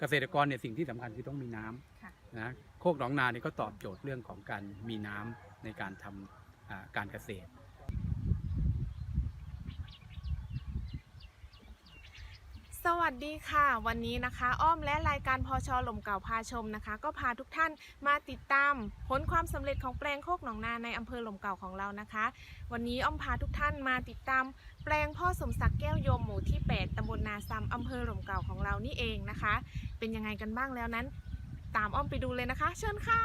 เกษตรกรเนี่ยสิ่งที่สำคัญคือต้องมีน้ำค่ะนะโคกหนองนาเนี่ยก็ตอบโจทย์เรื่องของการมีน้ำในการทำอ่าการเกษตร สวัสดีค่ะ วันนี้นะคะอ้อมและรายการพอชอหลมเก่าพาชมนะคะ ก็พาทุกท่านมาติดตามผลความสำเร็จของแปลงโคกหนองนาในอำเภอหลมเก่าของเรานะคะ วันนี้อ้อมพาทุกท่านมาติดตาม แปลงพ่อสมศักดิ์แก้วยมหมู่ที่ 8ตำบลนาซัมอำเภอหลมเก่าของเรานี่เองนะคะ เป็นยังไงกันบ้างแล้วนั้น ตามอ้อมไปดูเลยนะคะ เชิญค่ะ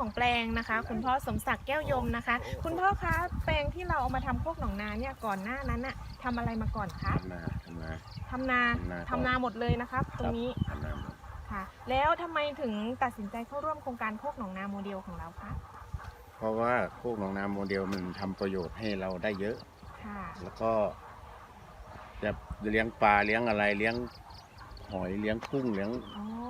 ของแปลงนะคะ คุณพ่อสมศักดิ์แก้วยมนะคะ คุณพ่อคะแปลงที่เราเอามาทำโคกหนองนาเนี่ยก่อนหน้านั้นน่ะทำอะไรมาก่อนคะทำนาทำนา ทำนาทำนา ทำนาหมดเลยนะคะตรงนี้ทำนาหมดค่ะ แล้วทำไมถึงตัดสินใจเข้าร่วมโครงการโคกหนองนาโมเดลของเราคะเพราะว่าโคกหนองนาโมเดลมันทำประโยชน์ให้เราได้เยอะ ค่ะ แล้วก็จะเลี้ยงปลาเลี้ยงอะไรเลี้ยงหอยเลี้ยงกุ้งเลี้ยงอ๋อก็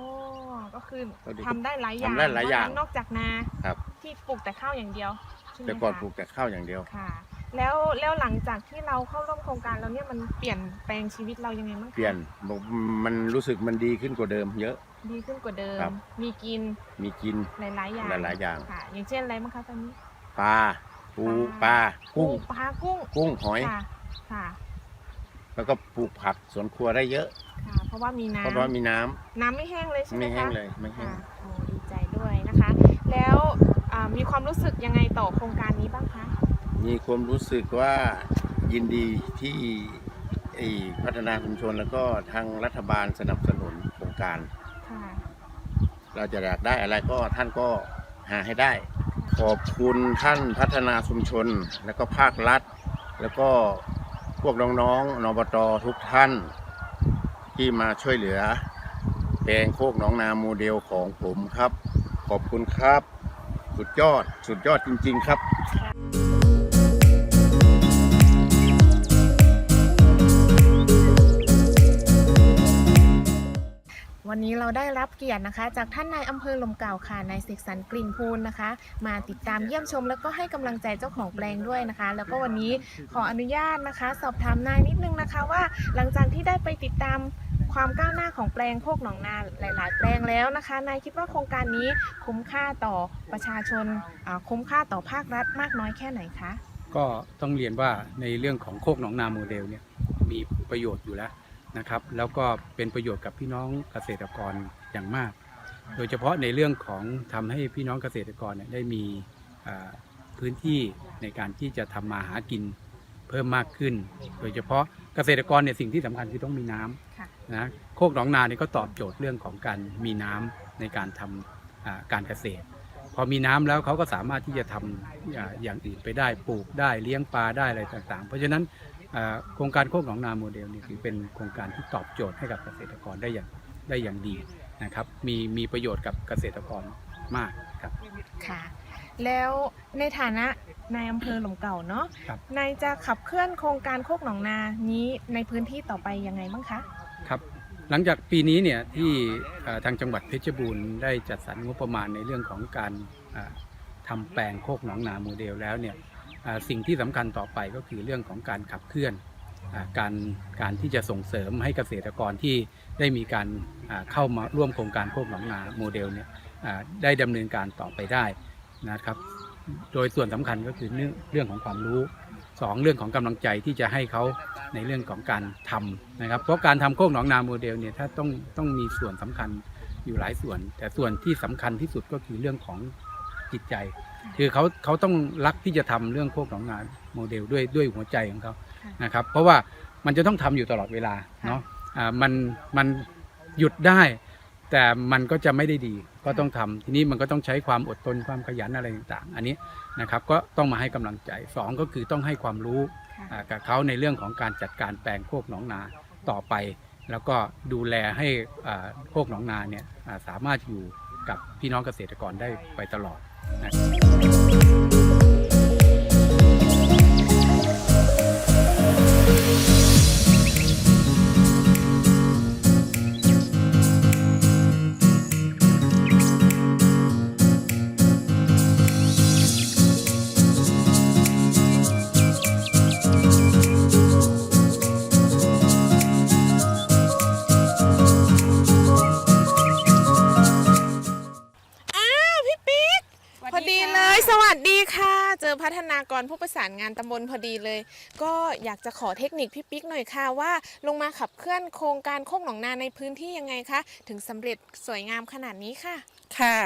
คือก็ดีทำได้หลายอย่างทำได้หลายอย่างว่นอกจากนาครับ ที่ปลูกแต่ข้าวอย่างเดียวใช่ไหมแต่ก่อนคะปลูกแต่ข้าวอย่างเดียว ค่ะ แล้วแล้วหลังจากที่เราเข้าร่วมโครงการแล้วเนี่ยมันเปลี่ยนแปลงชีวิตเรายังไงบ้างคะเปลี่ยนบอกมันรู้สึกมันดีขึ้นกว่าเดิม เยอะ ดีขึ้นกว่าเดิม ครับ มีกินมีกิน หลายๆอย่างหลายๆอย่าง ค่ะ อย่างเช่นอะไรบ้างคะตอนนี้ ปลาปูปลากุ้งปลากุ้งกุ้งหอย ค่ะค่ะ แล้วก็ปลูกผักสวนครัวได้เยอะ ค่ะเพราะว่ามีน้ำเพราะว่ามีน้ำน้ำไม่แห้งเลยใช่ไหมไม่คะแห้งเลยไม่แห้ค่ะงโอ้ดีใจด้วยนะคะ แล้วอ่ามีความรู้สึกยังไงต่อโครงการนี้บ้างคะ มีความรู้สึกว่ายินดีที่ไอ้พัฒนาชุมชนแล้วก็ทางรัฐบาลสนับสนุนโครงการ ค่ะ เราจะอยากได้อะไรก็ท่านก็หาให้ได้ ขอบคุณท่านพัฒนาชุมชน แล้วก็ภาครัฐ แล้วก็ พวกน้องๆนบตทุกท่าน ที่มาช่วยเหลือแปลงโคกหนองนาโมเดลของผมครับ ขอบคุณครับ สุดยอดสุดยอดจริง ๆ ครับ วันนี้เราได้รับเกียรตินะคะ จากท่านนายอำเภอลมเก่าค่ะนายเสกสรรกลิ่นพูนนะคะ มาติดตามเยี่ยมชม แล้วก็ให้กำลังใจเจ้าของแปลงด้วยนะคะ แล้วก็วันนี้ขออนุญาตนะคะ สอบถามนายนิดนึงนะคะว่า หลังจากที่ได้ไปติดตามความก้าวหน้าของแปลงโคกหนองนาหลาย ๆ แปลงแล้วนะคะ นายคิดว่าโครงการนี้คุ้มค่าต่อประชาชนคุ้มค่าต่อภาครัฐมากน้อยแค่ไหนคะก็ต้องเรียนว่าในเรื่องของโคกหนองนาโมเดลเนี่ยมีประโยชน์อยู่แล้ว นะครับ แล้วก็เป็นประโยชน์กับพี่น้องเกษตรกรอย่างมาก โดยเฉพาะในเรื่องของทำให้พี่น้องเกษตรกรเนี่ยได้มีพื้นที่ในการที่จะทำมาหากินเพิ่มมากขึ้น โดยเฉพาะเกษตรกรเนี่ยสิ่งที่สำคัญคือต้องมีน้ำนะโคกหนองนาเนี่ยก็ตอบโจทย์เรื่องของการมีน้ำในการทำอ่าการเกษตร พอมีน้ำแล้วเขาก็สามารถที่จะทำอ่าอย่างอื่นไปได้ปลูกได้เลี้ยงปลาได้อะไรต่างๆ เพราะฉะนั้น โครงการโคกหนองนาโมเดลนี่ถือเป็นโครงการที่ตอบโจทย์ให้กับเกษตรกรได้อย่างได้อย่างดีนะครับ มีมีประโยชน์กับเกษตรกรมากครับค่ะ แล้วในฐานะนายอำเภอหลมเก่าเนาะครับนายจะขับเคลื่อนโครงการโคกหนองนานี้ในพื้นที่ต่อไปยังไงบ้างคะครับ หลังจากปีนี้เนี่ยที่เอ่อทางจังหวัดเพชรบูรณ์ได้จัดสรรงบประมาณในเรื่องของการอ่าทำาแปลงโคกหนองนาโมเดลแล้วเนี่ยอ่า สิ่งที่สำคัญต่อไปก็คือเรื่องของการขับเคลื่อนอการการที่จะส่งเสริมให้เกษตรกรที่ได้มีการเข้ามาร่วมโครงการโคกหนองนาโมเดลเนี่ยได้ดำเนินการต่อไปได้นะครับ โดยส่วนสำคัญก็คือเรื่องเรื่องของความรู้สองเรื่องของกำลังใจที่จะให้เขาในเรื่องของการทำนะครับ เพราะการทำโคกหนองนาโมเดลเนี่ยถ้าต้องต้องมีส่วนสำคัญอยู่หลายส่วน แต่ส่วนที่สำคัญที่สุดก็คือเรื่องของจิตใจ คือเขาเขาต้องรักที่จะทำเรื่องโคกหนองนาโมเดลด้วยด้วยหัวใจของเขาค่ะนะครับ เพราะว่ามันจะต้องทำอยู่ตลอดเวลาเนาะอ่ามันมันหยุดได้ แต่มันก็จะไม่ได้ดีก็ต้องทำทีนี้มันก็ต้องใช้ความอดทนความขยันอะไรต่างๆ อันนี้นะครับก็ต้องมาให้กำลังใจสองก็คือต้องให้ความรู้ค่ะอ่ากับเขาในเรื่องของการจัดการแปลงโคกหนองนาต่อไป แล้วก็ดูแลให้อ่าโคกหนองนาเนี่ยอ่าสามารถอยู่กับพี่น้องเกษตรกรได้ไปตลอด น ฒนากรผู้ประสานงานตำบลพอดีเลย ก็อยากจะขอเทคนิคพี่ปิ๊กหน่อยค่ะว่าลงมาขับเคลื่อนโครงการโคกหนองนาในพื้นที่ยังไงคะ ถึงสำเร็จสวยงามขนาดนี้ค่ะ ค่ะ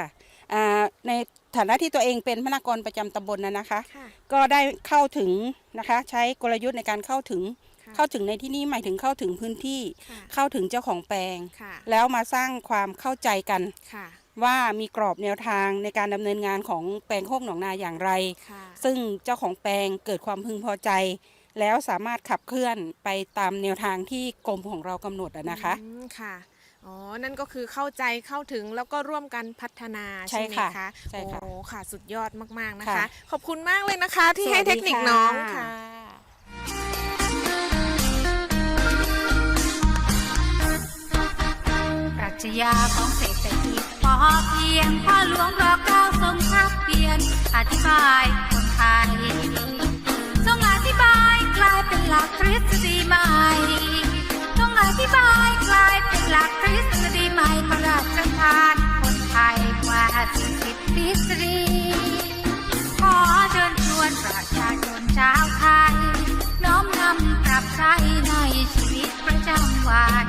อ่าในฐานะที่ตัวเองเป็นพนักงานประจำตำบลนะนะคะค่ะก็ได้เข้าถึงนะคะใช้กลยุทธ์ในการเข้าถึงค่ะเข้าถึงในที่นี้หมายถึงเข้าถึงพื้นที่ค่ะเข้าถึงเจ้าของแปลงค่ะแล้วมาสร้างความเข้าใจกันค่ะ ว่ามีกรอบแนวทางในการดำเนินงานของแปลงโคกหนองนาอย่างไรค่ะซึ่งเจ้าของแปลงเกิดความพึงพอใจ แล้วสามารถขับเคลื่อนไปตามแนวทางที่กรมของเรากำหนดอะนะคะอืมค่ะอ๋อ นั่นก็คือเข้าใจเข้าถึงแล้วก็ร่วมกันพัฒนาใช่ใช่ไหมค่ะคะใช่ค่ะโอ้ค่ะ สุดยอดมาก ๆ นะคะค่ะขอบคุณมากเลยนะคะ ที่สวัให้สดีเทคนิคค่ะน้องค่ะปรัชญาของเศรษฐกิจพอ เพียงพ่อหลวงรอเก้าทรงทักเปลี่ยน อธิบายคนไทยทรงอธิบายกลายเป็นหลักทฤษฎีใหม่ทรงอธิบายกลายเป็นหลักทฤษฎีใหม่พระราชทานคนไทยกว่าสิบทฤษฎีขอเชิญชวนประชาชนชาวไทย น้อมนำปรับใช้ในชีวิตประจำวัน